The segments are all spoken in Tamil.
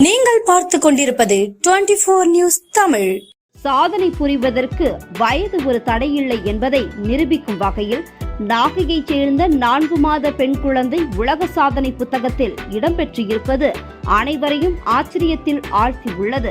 நீங்கள் பார்த்து கொண்டிருப்பது டுவெண்டி போர் நியூஸ் தமிழ். சாதனை புரிவதற்கு வயது ஒரு தடையில்லை என்பதை நிரூபிக்கும் வகையில் நாகையைச் சேர்ந்த நான்கு மாத பெண் குழந்தை உலக சாதனை புத்தகத்தில் இடம்பெற்றிருப்பது அனைவரையும் ஆச்சரியத்தில் ஆழ்த்தியுள்ளது.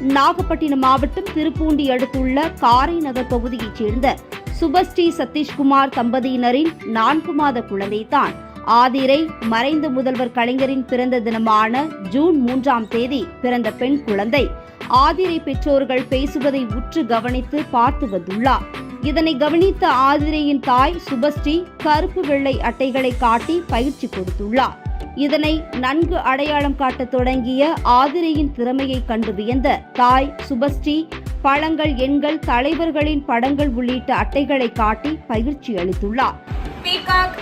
நாகப்பட்டினம் மாவட்டம் திருப்பூண்டி அடுத்துள்ள காரை நகர் பகுதியைச் சேர்ந்த சுபஸ்ரீ சதீஷ்குமார் தம்பதியினரின் நான்கு மாத குழந்தைதான் ஆதிரை மறைந்த முதல்வர் கலைஞரின் பிறந்த தினமான ஜூன் மூன்றாம் தேதி பிறந்த பெண் குழந்தை. ஆதிரை பெற்றோர்கள் பேசுவதை உற்று கவனித்து பார்த்து வந்துள்ளார். இதனை கவனித்த ஆதிரையின் தாய் சுபஸ்ரீ கருப்பு வெள்ளை அட்டைகளை காட்டி பயிற்சி கொடுத்துள்ளார். இதனை நன்கு அடையாளம் காட்டத் தொடங்கிய ஆதிரையின் திறமையை கண்டு வியந்த தாய் சுபஸ்ரீ பழங்கள் எண்கள் தலைவர்களின் படங்கள் உள்ளிட்ட அட்டைகளை காட்டி பயிற்சி அளித்துள்ளார். Peacock,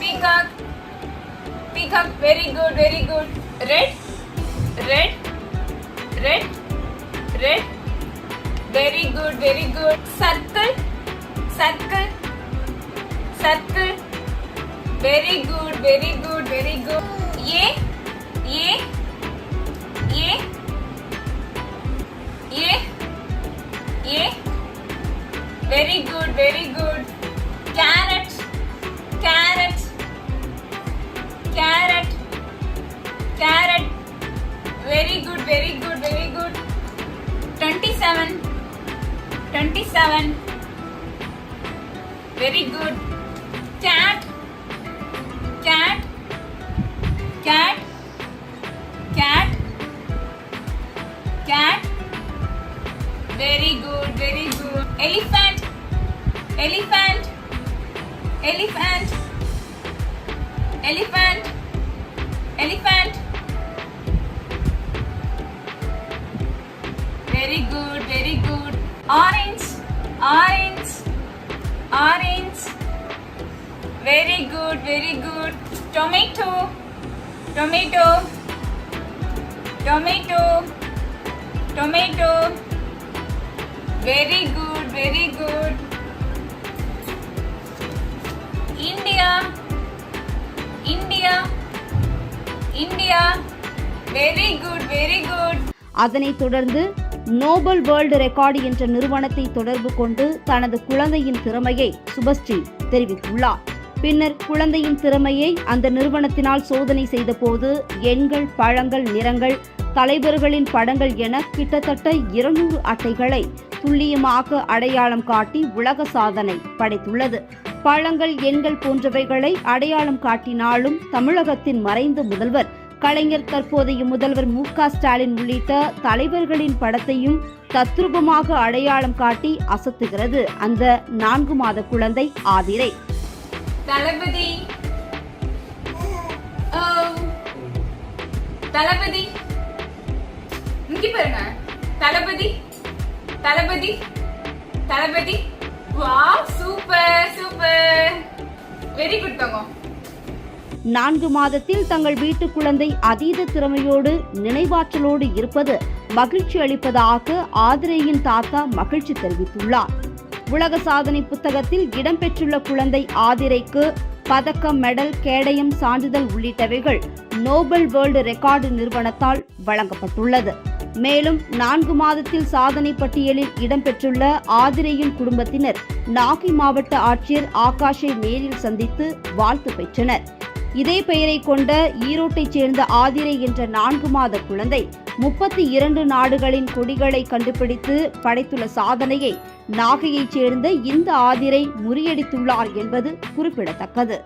peacock, very come very good very good red red red red very good very good circle circle circle very good very good very good yay yay yay yay yay very good very good carrot carrot 27, 27. Very good. Cat, cat, cat, cat, cat. Very good, very good. Elephant, elephant, elephant, elephant, elephant. Orange orange orange very good very good tomato tomato tomato tomato very good very good India India India very good very good அதனைத் தொடர்ந்து நோபல் வேர்ல்டு ரெக்கார்டு என்ற நிறுவனத்தை தொடர்பு கொண்டு தனது குழந்தையின் திறமையை சுபஸ்ரீ தெரிவித்துள்ளார். பின்னர் குழந்தையின் திறமையை அந்த நிறுவனத்தினால் சோதனை செய்தபோது எண்கள் பழங்கள் நிறங்கள் தலைவர்களின் படங்கள் என கிட்டத்தட்ட இருநூறு அட்டைகளை துல்லியமாக அடையாளம் காட்டி உலக சாதனை படைத்துள்ளது. பழங்கள் எண்கள் போன்றவைகளை அடையாளம் காட்டினாலும் தமிழகத்தின் மறைந்த முதல்வர் கலைஞர் தற்போதைய முதல்வர் மு க ஸ்டாலின் உள்ளிட்ட தலைவர்களின் படத்தையும் தத்ரூபமாக அடையாளம் காட்டி அசத்துகிறது. அந்த நான்கு மாத குழந்தை ஆதிரை. தளபதி. தளபதி. இங்க பாருங்க. தளபதி. தளபதி. தளபதி. வா சூப்பர் சூப்பர். நான்கு மாதத்தில் தங்கள் வீட்டு குழந்தை அதீத திறமையோடு நினைவாற்றலோடு இருப்பது மகிழ்ச்சி அளிப்பதாக ஆதிரையின் தாத்தா மகிழ்ச்சி தெரிவித்துள்ளார். உலக சாதனை புத்தகத்தில் இடம்பெற்றுள்ள குழந்தை ஆதிரைக்கு பதக்கம் மெடல் கேடயம் சான்றிதழ் உள்ளிட்டவைகள் நோபல் வேர்ல்டு ரெக்கார்டு நிறுவனத்தால் வழங்கப்பட்டுள்ளது. மேலும் நான்கு மாதத்தில் சாதனை பட்டியலில் இடம்பெற்றுள்ள ஆதிரையின் குடும்பத்தினர் நாகை மாவட்ட ஆட்சியர் ஆகாஷை நேரில் சந்தித்து வாழ்த்து பெற்றனர். இதே பெயரை கொண்ட ஈரோட்டைச் சேர்ந்த ஆதிரை என்ற நான்கு மாத குழந்தை முப்பத்தி இரண்டு நாடுகளின் கொடிகளை கண்டுபிடித்து படைத்துள்ள சாதனையை நாகையைச் சேர்ந்த இந்த ஆதிரை முறியடித்துள்ளார் என்பது குறிப்பிடத்தக்கது.